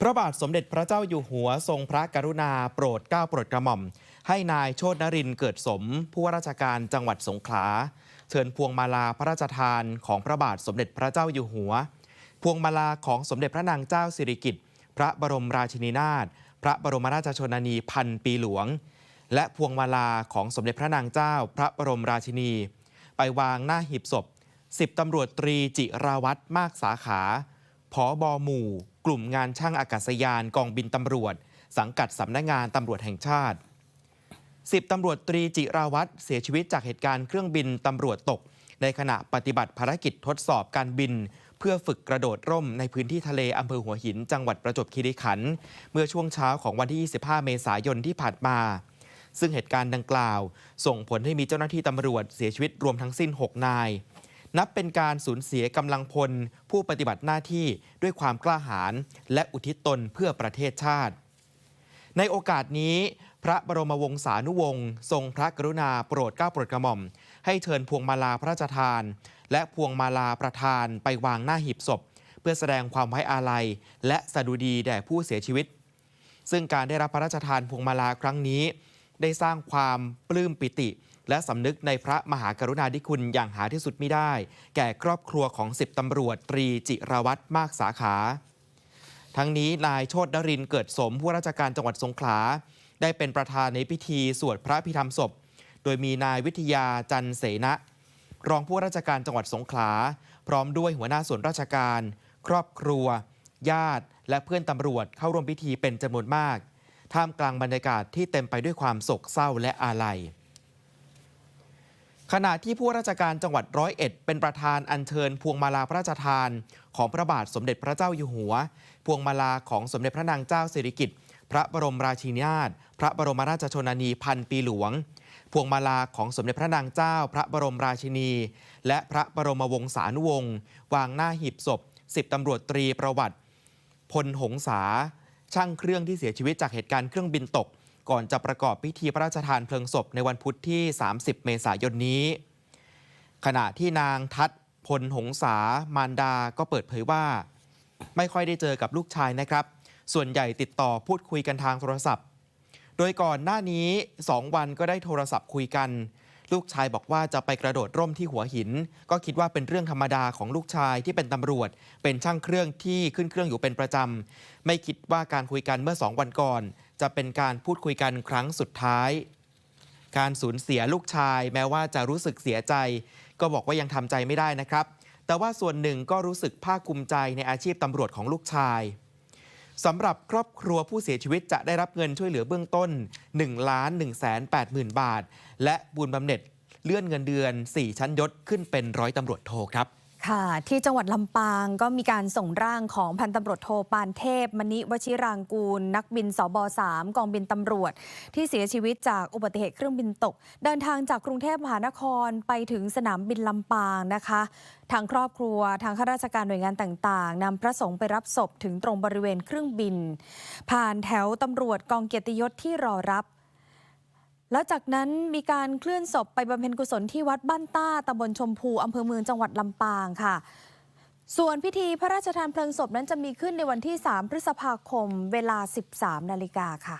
พระบาทสมเด็จพระเจ้าอยู่หัวทรงพระกรุณาโปรดเกล้าโปรดกระหม่อม ให้นายโชตนรินเกิดสม ผู้ว่าราชการจังหวัดสงขลา เชิญพวงมาลาพระราชทานของพระบาทสมเด็จพระเจ้าอยู่หัว พวงมาลาของสมเด็จพระนางเจ้าสิริกิติ์พระบรมราชินีนาถพระบรมราชชนนีพันปีหลวง และพวงมาลาของสมเด็จพระนางเจ้า พระบรมราชินี ไปวางหน้าหีบศพสิบตำรวจตรีจิราวัตรมากสาขาผอบอหมู่ กลุ่มงานช่างอากาศยานกองบินตำรวจ สังกัดสำนักงานตำรวจแห่งชาติสิบตำรวจตรีจิราวัตรเสียชีวิตจากเหตุการณ์เครื่องบินตำรวจตก ในขณะปฏิบัติภารกิจทดสอบการบิน เพื่อฝึกกระโดดร่มในพื้นที่ทะเลอำเภอหัวหิน จังหวัดประจวบคีรีขันธ์เมื่อช่วงเช้าของวันที่ 25 เมษายนที่ผ่านมาซึ่งเหตุการณ์ดังกล่าว ส่งผลให้มีเจ้าหน้าที่ตำรวจเสียชีวิตรวมทั้งสิ้น 6 นาย นับเป็นการสูญเสียกำลังพล ผู้ปฏิบัติหน้าที่ด้วยความกล้าหาญและอุทิศตนเพื่อประเทศชาติ ในโอกาสนี้ พระบรมวงศานุวงศ์ทรงพระกรุณาโปรดเกล้าโปรดกระหม่อม ให้เชิญพวงมาลาพระราชทาน และพวงมาลาประธานไปวางหน้าหีบศพ เพื่อแสดงความไว้อาลัย และสดุดีแด่ผู้เสียชีวิต ซึ่งการได้รับพระราชทานพวงมาลาครั้งนี้ ได้สร้างความปลื้มปิติ และสำนึกในพระมหากรุณาธิคุณอย่างหาที่สุดไม่ได้ แก่ครอบครัวของสิบตำรวจตรีจิรวัตรมากสาขา ทั้งนี้นายโชตนรินเกิดสมผู้ราชการจังหวัดสงขลา ได้เป็นประธานในพิธีสวดพระพิธรรมศพ โดยมีนายวิทยาจันเสนะ รองผู้ราชการจังหวัดสงขลา พร้อมด้วยหัวหน้าส่วนราชการ ครอบครัว ญาติ และเพื่อนตำรวจเข้าร่วมพิธีเป็นจำนวนมาก ท่ามกลางบรรยากาศที่เต็มไปด้วยความโศกเศร้าและอาลัย ขณะที่ผู้ราชการจังหวัดร้อยเอ็ดเป็นประธานอัญเชิญพวงมาลาพระราชทาน ของพระบาทสมเด็จพระเจ้าอยู่หัว พวงมาลาของสมเด็จพระนางเจ้าสิริกิติ์พระบรมราชินีนาถพระบรมราชชนนีพันปีหลวง พวงมาลาของสมเด็จพระนางเจ้า พระบรมราชินี และพระบรมวงศานุวงศ์วางหน้าหีบศพสิบตำรวจตรีประวัติ พลหงษาช่างเครื่องที่เสียชีวิตจากเหตุการณ์เครื่องบินตก ก่อนจะประกอบพิธีพระราชทานเพลิงศพในวันพุธที่ 30 เมษายนนี้ ขณะที่นางทัศพลหงษามารดาก็เปิดเผยว่า ไม่ค่อยได้เจอกับลูกชายนะครับ ส่วนใหญ่ติดต่อพูดคุยกันทางโทรศัพท์ โดยก่อนหน้านี้ 2 วันก็ได้โทรศัพท์คุยกัน ลูกชายบอกว่าจะไปกระโดดร่มที่หัวหิน ก็คิดว่าเป็นเรื่องธรรมดาของลูกชายที่เป็นตำรวจ เป็นช่างเครื่องที่ขึ้นเครื่องอยู่เป็นประจำไม่คิดว่าการคุยกันเมื่อ 2 วันก่อน จะเป็นการพูดคุยกันครั้งสุดท้าย การสูญเสียลูกชาย แม้ว่าจะรู้สึกเสียใจ ก็บอกว่ายังทำใจไม่ได้นะครับ แต่ว่าส่วนหนึ่งก็รู้สึกภาคภูมิใจในอาชีพตำรวจของลูกชายสำหรับครอบครัวผู้เสียชีวิตจะได้รับเงินช่วยเหลือเบื้องต้น1ล้าน1 8 0 0 0 0 บาท และบุญบำเหน็จเลื่อนเงินเดือน 4 ชั้นยศขึ้นเป็นร้อยตำรวจโทครับ ค่ะ ที่จังหวัดลำปางก็มีการส่งร่างของพันตำรวจโทปานเทพ มณิวชิรางกูล นักบินสบ3กองบินตำรวจ ที่เสียชีวิตจากอุบัติเหตุเครื่องบินตก เดินทางจากกรุงเทพมหานครไปถึงสนามบินลำปางนะคะ ทางครอบครัวทางข้าราชการหน่วยงานต่างๆนำพระสงฆ์ไปรับศพถึงตรงบริเวณเครื่องบิน ผ่านแถวตำรวจกองเกียรติยศที่รอรับ แล้วจากนั้นมีการเคลื่อนศพไปบำเพ็ญกุศลที่วัดบ้านต้าตำบลชมพูอำเภอเมืองจังหวัดลำปางค่ะ ส่วนพิธีพระราชทานเพลิงศพนั้นจะมีขึ้นในวันที่ 3 พฤษภาคม เวลา 13 นาฬิกาค่ะ